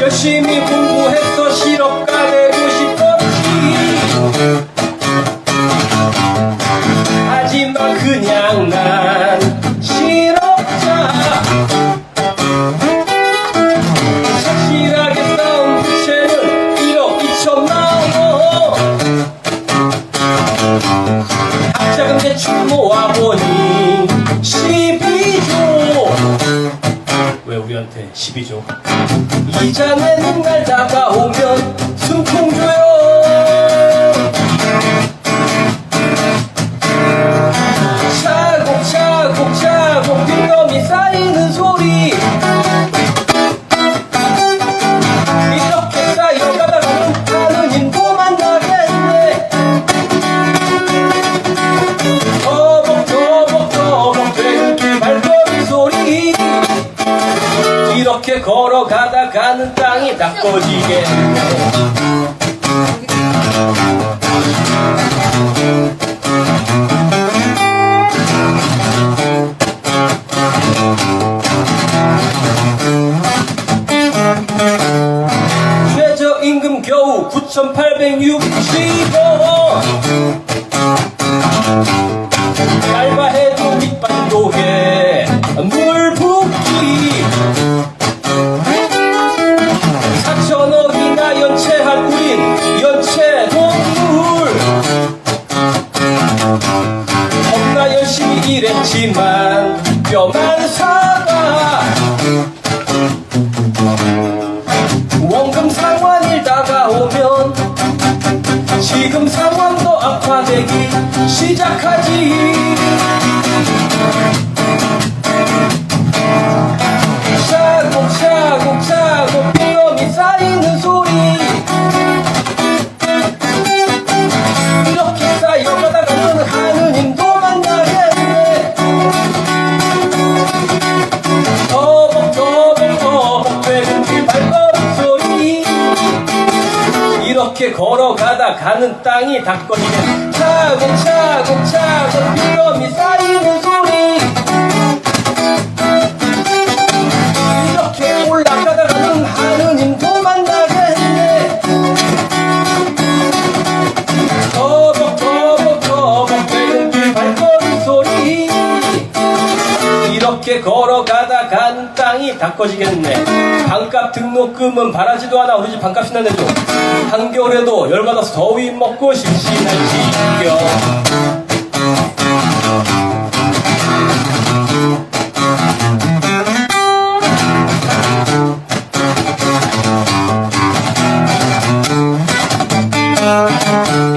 열심히 공부해서 실업가 되고 싶었지. 하지만 그냥 난 실업자. 착실하게 쌓은 부채는 1억 2천만 원 대출 모아보니 12조. 왜 우리한테 12조? 이자 내는 날 다가오면 줘요 걸어가다 가는 땅이 닦아지겠네 최저임금 겨우 9,860원 4천억이나 연체한 우린 동물. 겁나 열심히 일했지만 뼈만 사가 원금 상환 일 다가 오면 지금 상황도 악화되기 시작하지 이렇게 걸어가다 가는 땅이 닦거리네. 차곡차곡차곡 빈엄이 쌓이는 다 꺼지겠네. 반값 등록금은 바라지도 않아 우리 집 반값이나 내줘. 한겨울에도 열받아서 더위 먹고 심심한 지겨. t